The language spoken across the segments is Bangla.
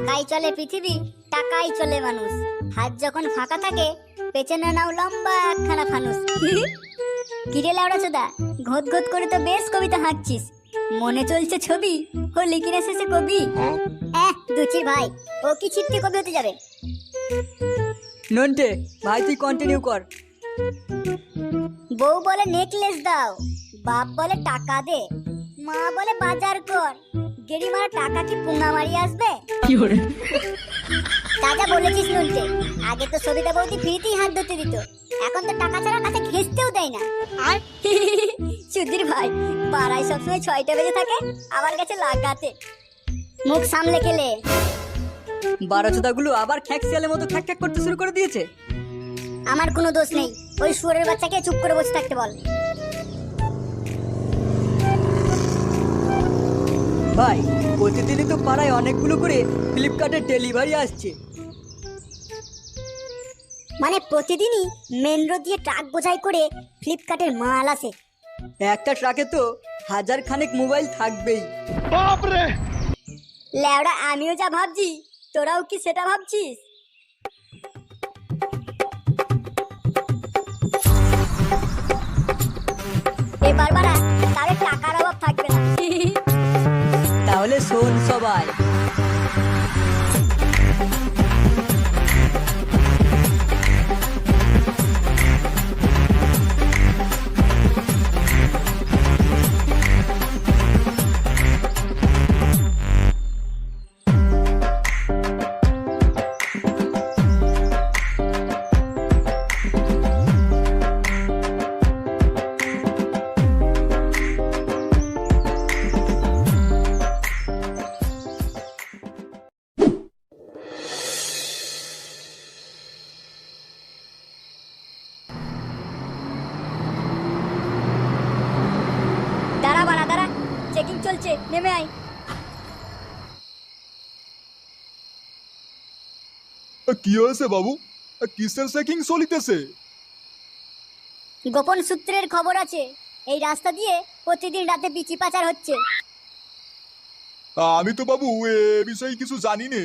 টাকাই চলে পৃথিবী টাকাই চলে মানুষ। হাত যখন ফাঁকা থাকে পেছনে নাও লম্বা একখানা ফানুস। কিরে লাউড়া চোদা ঘোত ঘোত করে তো বেশ কবিতা হাঁকছিস। মনে চলছে ছবি ও কিনা শেষে কবি। এহ দুচির ভাই ও কি ছিটকে কবি হতে যাবে? নন্টে ভাই তুই কন্টিনিউ কর। বউ বলে নেকলেস দাও বাপ বলে টাকা দে মা বলে বাজার কর। গেড়ি মারা টাকা কি পুঙ্গা মারি আসবে? দাদা বলেছিস নুনতে আগে তো সবিতা বৌদি ফ্রিতেই হাত ধরতে দিত। এখন তো টাকা ছাড়া কাছে ঘেঁচতেও দেয় না। আর? সুধীর ভাই পাড়ায় সবসময় ছয়টা বেজে থাকে আমার কাছে লাগাতে। মুখ সামলে খেলে। বারোচোদাগুলো আবার খ্যাক শিয়ালের মতো খ্যাক খ্যাক করতে শুরু করে দিয়েছে। আমার কোনো দোষ নেই। ওই শুয়োরের বাচ্চাকে চুপ করে বসে থাকতে বল। ভাই প্রতিদিনই তো পাড়ায় অনেকগুলো করে ফ্লিপকার্টের ডেলিভারি আসছে। মানে প্রতিদিনই মেন রোড দিয়ে ট্রাক বোঝাই করে ফ্লিপকার্টের মাল আসে। একটা ট্রাকে তো হাজার খানেক মোবাইল থাকবেই ল্যাওড়া আমিও যা ভাবছি তোরাও কি সেটা ভাবছিস? এবার বারা তাহলে টাকার অভাব থাকবে না। তাহলে শোন সবাই চেকিং নেমে আয়। কি হয়েছে বাবু? কিসের চেকিং চলিতেছে? গোপন সূত্রের খবর আছে এই রাস্তা দিয়ে প্রতিদিন রাতে বিচি পাচার হচ্ছে। আমি তো বাবু এ বিষয়ে কিছু জানি নে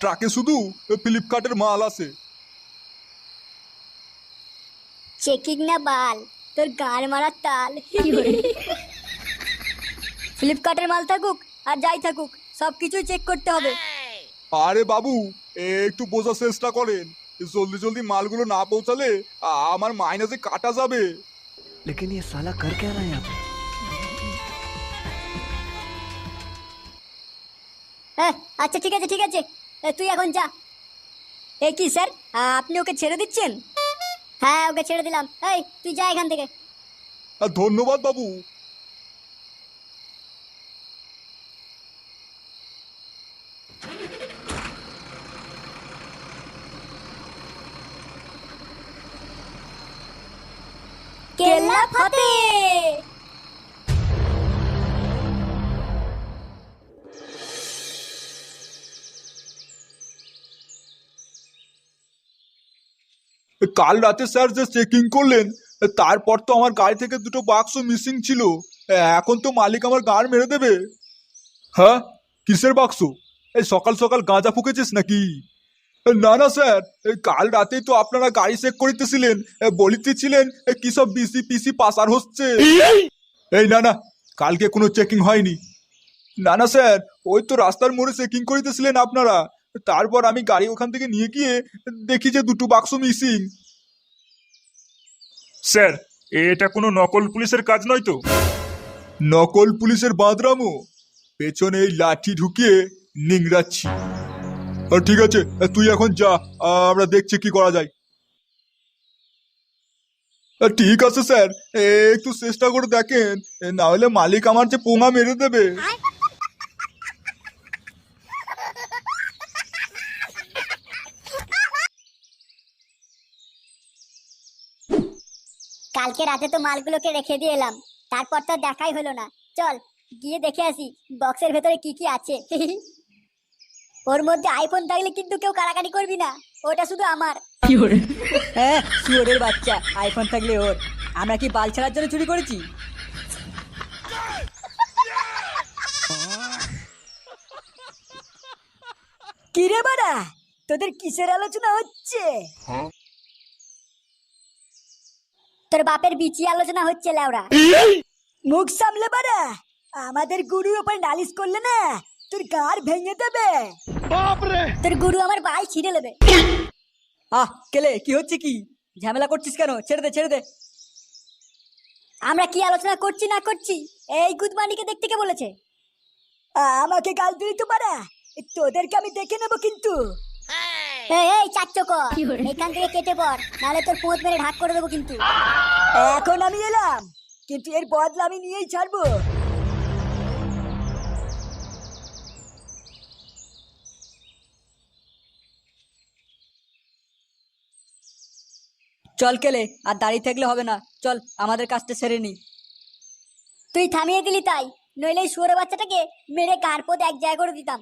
ট্রাকে শুধু ফ্লিপকার্টের মাল আছে। চেকিং না বাল তোর গান মারার তাল। ফ্লিপকার্টের মাল থাকুক আর যাই থাকুক সব কিছুই চেক করতে হবে আরে বাবু এ একটু বোঝার চেষ্টা করেন জলদি জলদি মালগুলো না পৌঁছালে আ- আমার মাইনাসে কাটা যাবে लेकिन ये साला कर क्या रहा है यहाँ पे হ্যাঁ আচ্ছা ঠিক আছে ঠিক আছে এ, তুই এখন যা এ কি স্যার আপনি ওকে ছেড়ে দিচ্ছেন হ্যাঁ ওকে ছেড়ে দিলাম এই তুই যা এখান থেকে আর ধন্যবাদ বাবু কাল রাতে স্যার যে চেকিং করলেন, তারপর তো আমার গাড়ি থেকে দুটো বাক্স মিসিং ছিল। এখন তো মালিক আমার গাড় মেরে দেবে। হ্যাঁ? কিসের বাক্স এই সকাল সকাল গাঁজা ফুকেছিস নাকি? না না, স্যার। কাল রাতেই তো আপনারা গাড়ি চেক করিতেছিলেন। বলিতেছিলেন কি সব বিসি পিসি পাসার হচ্ছে? এই না না, কালকে কোনো চেকিং হয়নি। না না, স্যার, ওই তো রাস্তার মোড়ে চেকিং করিতেছিলেন আপনারা। তারপর আমি গাড়ি ওখান থেকে নিয়ে গিয়ে দেখি যে দুটো বাক্স মিসিং। স্যার এটা কোনো নকল পুলিশের কাজ নয় তো? নকল পুলিশের বাঁদরামো? পেছনে এই লাঠি ঢুকিয়ে নিংড়াচ্ছি। ঠিক আছে তুই এখন যা আমরা দেখছি কি করা যায়। ঠিক আছে স্যার। এ, একটু চেষ্টা করে দেখেন। না হলে মালিক আমার যে পোঙা মেরে দেবে। কালকে রাতে তো মালগুলোকে রেখে দিয়ে এলাম। তারপর তো আর দেখাই হলো না। চল গিয়ে দেখে আসি বক্সের ভেতরে কি কি আছে। ওর মধ্যে আইফোন থাকলে কিন্তু কেউ কাড়াকাড়ি করবি না। ওটা শুধু আমার। হ্যাঁ বাচ্চা। আইফোন থাকলে ওর। আমরা কি বাল ছাড়ার জন্য চুরি করেছি? কিরে বাড়া? তোদের কিসের আলোচনা হচ্ছে? তোর বাপের বিচি আলোচনা হচ্ছে লেওড়া মুখ সামলে বাড়া। আমাদের গুরুর ওপর নালিশ করলে না তোর গাড় ভেঙে দেবে। তোর গুরু আমার বাল ছিঁড়ে নেবে। আহ কেলে কি হচ্ছে কি? ঝামেলা করছিস কেন? ছেড়ে দে ছেড়ে দে। আমরা কি আলোচনা করছি না করছি? এই গুদমানিকে দেখতে কে বলেছে? আমাকে গাল দিলি তো বাড়া। তোদেরকে আমি দেখে নেব কিন্তু। এই এই চাচ্চক এখান থেকে কেটে পড় নাহলে তোর পোঁত মেরে ঢাক করে দেবো কিন্তু। এখন আমি এলাম কিন্তু এর বদলা আমি নিয়েই ছাড়বো। চল কেলে আর দাঁড়িয়ে থাকলে হবে না। চল আমাদের কাজটা সেরে নি। তুই থামিয়ে দিলি তাই নইলে এই শুয়োর বাচ্চাটাকে মেরে গার পোদ এক জায়গা করে দিতাম।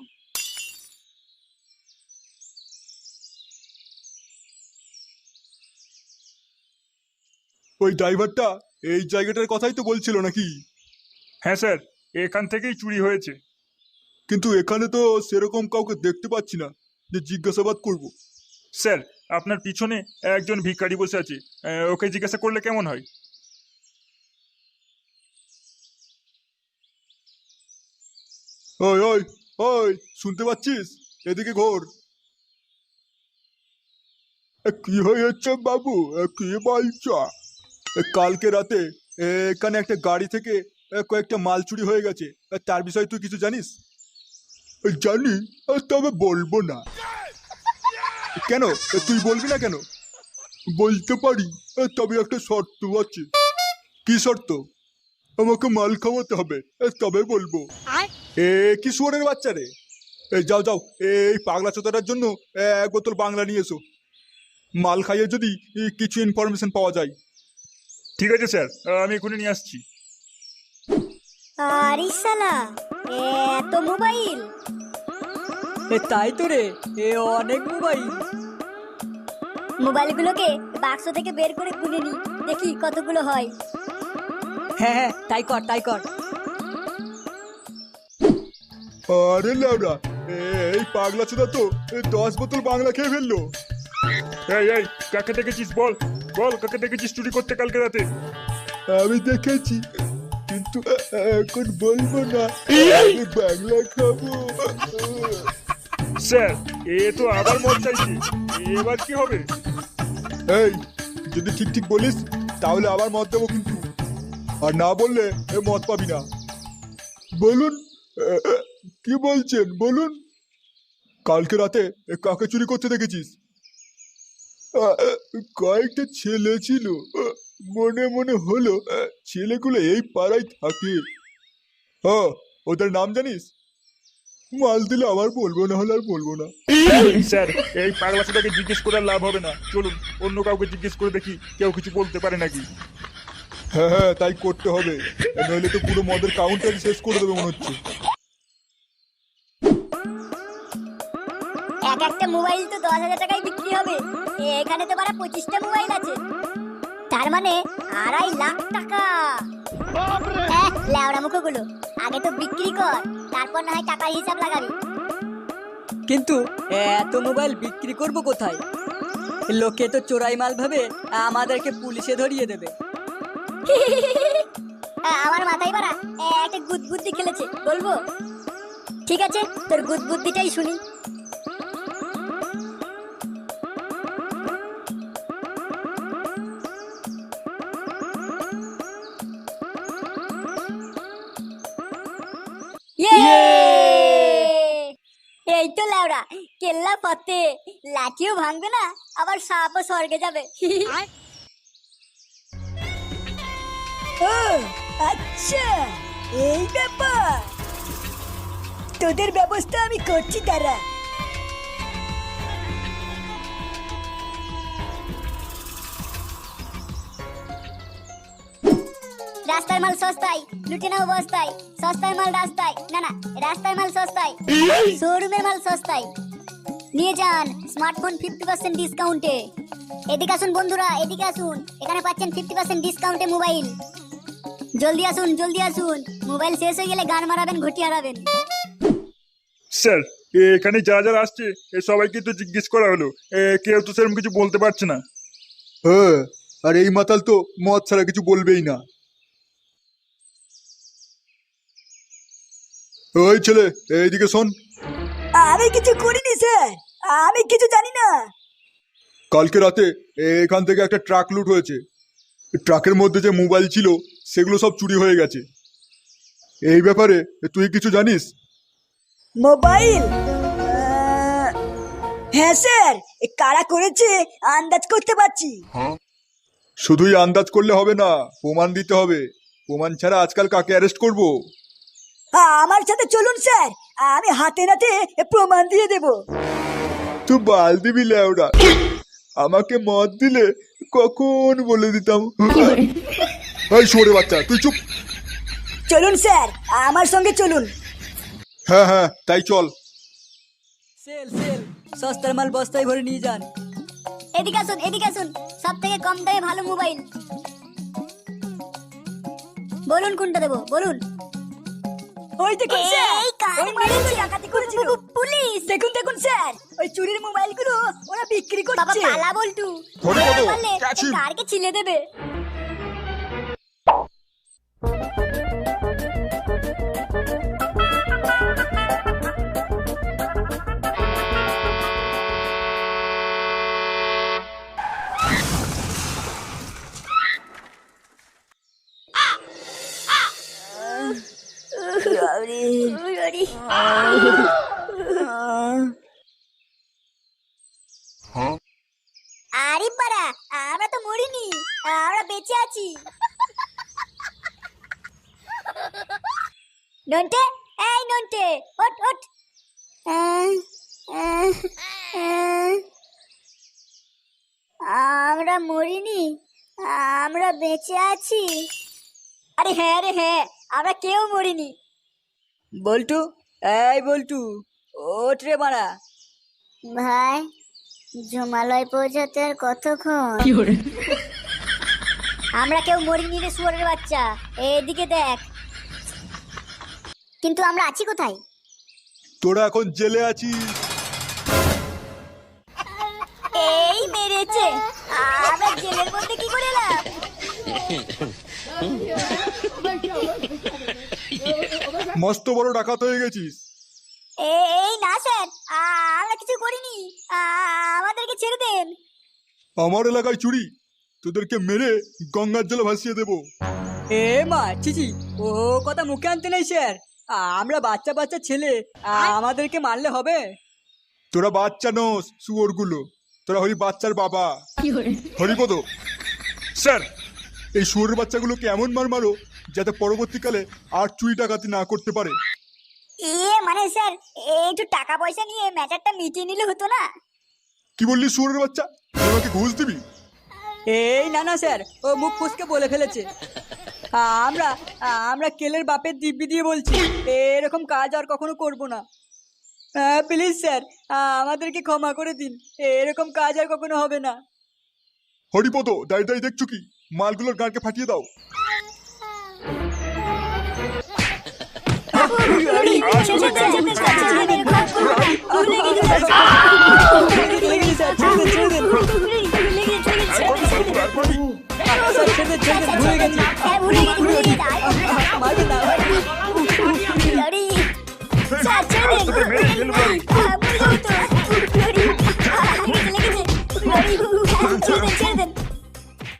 ওই ড্রাইভারটা এই জায়গাটার কথাই তো বলছিল নাকি? হ্যাঁ স্যার এখান থেকেই চুরি হয়েছে। কিন্তু এখানে তো সেরকম কাউকে দেখতে পাচ্ছি না যে জিজ্ঞাসাবাদ করব। স্যার আপনার পিছনে একজন ভিখারি বসে আছে। ওকে জিজ্ঞাসা করলে কেমন হয়? ওই ওই ওই শুনতে পাচ্ছিস? এদিকে ঘোর। কি হয়েছে বাবু? কি বলছো? কালকে রাতে এ, এখানে একটা গাড়ি থেকে কয়েকটা মাল চুরি হয়ে গেছে। তার বিষয়ে তুই কিছু জানিস? জানি তবে বলব না। কেন? এ, তুই বলবি না কেন? বলতে পারি এ, তবে একটা শর্ত আছে। কি শর্ত? আমাকে মাল খাওয়াতে হবে এ, তবে বলব। এ কি শুয়ারের বাচ্চা রে? যাও যাও এই পাগলা চোদাটার জন্য এ, এক বোতল বাংলা নিয়ে এসো। মাল খাইয়ে যদি কিছু ইনফরমেশন পাওয়া যায়। ঠিক আছে স্যার। আমি এখনই নিয়ে আসছি। আর ইসালা এত মোবাইল। এ তাই তো রে এ অনেক মোবাইল। মোবাইলগুলোকে বাক্স থেকে বের করে গুনে নি দেখি কতগুলো হয়। হ্যাঁ হ্যাঁ তাই কর তাই কর। আরে লাউডা এই পাগলা চোদা তো এ, দশ বোতল বাংলা খেয়ে ফেলল। এই এই কাকে দেখেছিস বল? বল কাকে দেখেছিস চুরি করতে কালকে রাতে? আমি দেখেছি কিন্তু এখন বলব না। আমি বাংলা খাব। স্যার এ তো আবার মদ চাইছে। এবার কি হবে? এই যদি ঠিক ঠিক বলিস তাহলে আবার মত দেবো কিন্তু। আর না বললে এ মত পাবি না। বলুন কি বলছেন? বলুন। কালকে রাতে কাকে চুরি করতে দেখেছিস? কয়েকটা ছেলে ছিল। মনে মনে হলো ছেলেগুলো এই পাড়ায় থাকে। ও ওদের নাম জানিস? মাল দিলে আবার বলব না হলে আর বলব না। স্যার এই পাগলা ছেলেকে জিজ্ঞেস করে লাভ হবে না। চলুন অন্য কাউকে জিজ্ঞেস করে দেখি কেউ কিছু বলতে পারে নাকি? হ্যাঁ হ্যাঁ তাই করতে হবে। নইলে তো পুরো মদের কাউন্টার শেষ করে দেবে মনে হচ্ছে। এক একটা মোবাইল তো দশ হাজার টাকায় বিক্রি হবে। এখানে তো বারা পঁচিশটা মোবাইল আছে। তার মানে আড়াই লাখ টাকা। হ্যাঁ, লেওড়া মুখোগুলো। আগে তো বিক্রি কর তারপর না হয় টাকার হিসাব লাগাবি। কিন্তু এত মোবাইল বিক্রি করব কোথায়? লোকে তো চোরাই মাল ভাবে আমাদেরকে পুলিশে ধরিয়ে দেবে। হ্যাঁ, আমার মাথায় বাড়া একটা গুদ বুদ্ধি খেলেছে বলব? ঠিক আছে তোর গুদ বুদ্ধিটাই শুনি। এই তো লাউরা কেল্লা পথে। লাঠিও ভাঙবে না, আবার সাপও স্বর্গে যাবে। ও আচ্ছা এই ব্যাপার। তোদের ব্যবস্থা আমি করছি তারা রাস্তার মাল সস্তায় লুটে নাও বস্তায় সস্তায় মাল রাস্তায়। না না রাস্তায় মাল সস্তায় শোরুমে মাল সস্তায়। নিয়ে যান স্মার্টফোন ফিফটি পার্সেন্ট ডিসকাউন্টে এদিকে আসুন বন্ধুরা এদিকে আসুন। এখানে পাচ্ছেন ফিফটি পার্সেন্ট ডিসকাউন্টে মোবাইল জলদি আসুন জলদি আসুন। মোবাইল শেষ হয়ে গেলে গান মারাবেন ঘটি হারাবেন। স্যার এখানে যারা যারা আসছে এ সবাইকে তো জিজ্ঞেস করা হলো। এ, কেউ তো সেরকম কিছু বলতে পারছে না। হ্যাঁ আর এই মাতাল তো মদ ছাড়া কিছু বলবেই না। ওই ছেলে এইদিকে শোন। আমি কিছু করিনি স্যার। আমি কিছু জানি না। কালকে রাতে এখান থেকে একটা ট্রাক লুট হয়েছে। ট্রাকের মধ্যে যে মোবাইল ছিল সেগুলো সব চুরি হয়ে গেছে। এই ব্যাপারে তুই কিছু জানিস? মোবাইল? হ্যাঁ স্যার। কারা করেছে আন্দাজ করতে পারছি। শুধুই আন্দাজ করলে হবে না প্রমাণ দিতে হবে। প্রমাণ ছাড়া আজকাল কাকে অ্যারেস্ট করব? আমার সাথে চলুন স্যার। আমি হাতে নাতে প্রমাণ দিয়ে দেব। তুই বাল দিবি লেওড়া আমাকে মদ দিলে কখন বলে দিতাম? এই সরে বাচ্চা তুই চুপ। চলুন স্যার। আমার সঙ্গে চলুন। হ্যাঁ হ্যাঁ তাই চল। Sale sale. সস্তার মাল বস্তায় ভরে নিয়ে যান। এদিকে আসুন এদিকে আসুন। সব থেকে কম দামে ভালো মোবাইল। বলুন কোনটা দেবো? বলুন। ওই দেখুন স্যার। এই ওই মেরে ডাকাতি করেছিল। পুলিশ। দেখুন দেখুন স্যার। ওই চুরির মোবাইলগুলো ওরা বিক্রি বাবা করছে। পালা বলটু। ধরে? পারলে কারকে ছিলে দেবে। নন্টে এই নন্টে ওঠ ওঠ। আমরা মরিনি আমরা বেঁচে আছি। আরে হ্যাঁ রে হ্যাঁ আমরা কেউ মরিনি। বল্টু এই বল্টু ওঠ রে মারা। ভাই জমালয় পৌঁছাতে আর কতক্ষণ আমরা কেউ মরিনি রে শুয়ারের বাচ্চা। এদিকে দেখ। কিন্তু আমরা আছি কোথায়? তোরা এখন জেলে আছিস। এই মেরেছে। আমরা জেলের মধ্যে কি করে এলাম? মস্ত বড় ডাকাত হয়ে গেছিস। এই না স্যার। আ- আমরা কিছু করিনি। আ- আমাদেরকে ছেড়ে দেন। আমার এলাকায় চুরি। তোদেরকে মেরে গঙ্গার জলে ভাসিয়ে দেবো। এ মা চিচি ও কথা মুখে আনতে নেই স্যার। আমরা বাচ্চা বাচ্চা ছেলে আমাদেরকে মারলে হবে? তোরা বাচ্চা নোস শুয়োরগুলো। তোরা হরি বাচ্চার বাবা। হরিপদ স্যার এই শুয়োরের বাচ্চাগুলোকে এমন মার মারো যাতে পরবর্তীকালে আর চুরি ডাকাতি না করতে পারে? এ মানে স্যার একটু টাকা পয়সা নিয়ে ম্যাটারটা মিটিয়ে নিলে হতো না? কি বললি শুয়োরের বাচ্চা? তুই আমাকে ঘুষ দিবি? এই না না স্যার ও মুখ ফুসকে বলে ফেলেছে। আমরা আমরা কেলের বাপের দিব্যি দিয়ে বলছি এরকম কাজ আর কখনো করব না প্লিজ স্যার আমাদেরকে ক্ষমা করে দিন এরকম কাজ আর কখনো হবে না হরিপদ দাঁড়িয়ে দাঁড়িয়ে দেখছ কি মালগুলোর গাঁটকে ফাটিয়ে দাও লেগে গেছে, স্যার ছেড়ে দেন, ছেড়ে দেন। স্যার ছেড়ে দেন, ছেড়ে দেন, ভুলে গেছি মারবেন না ছেড়ে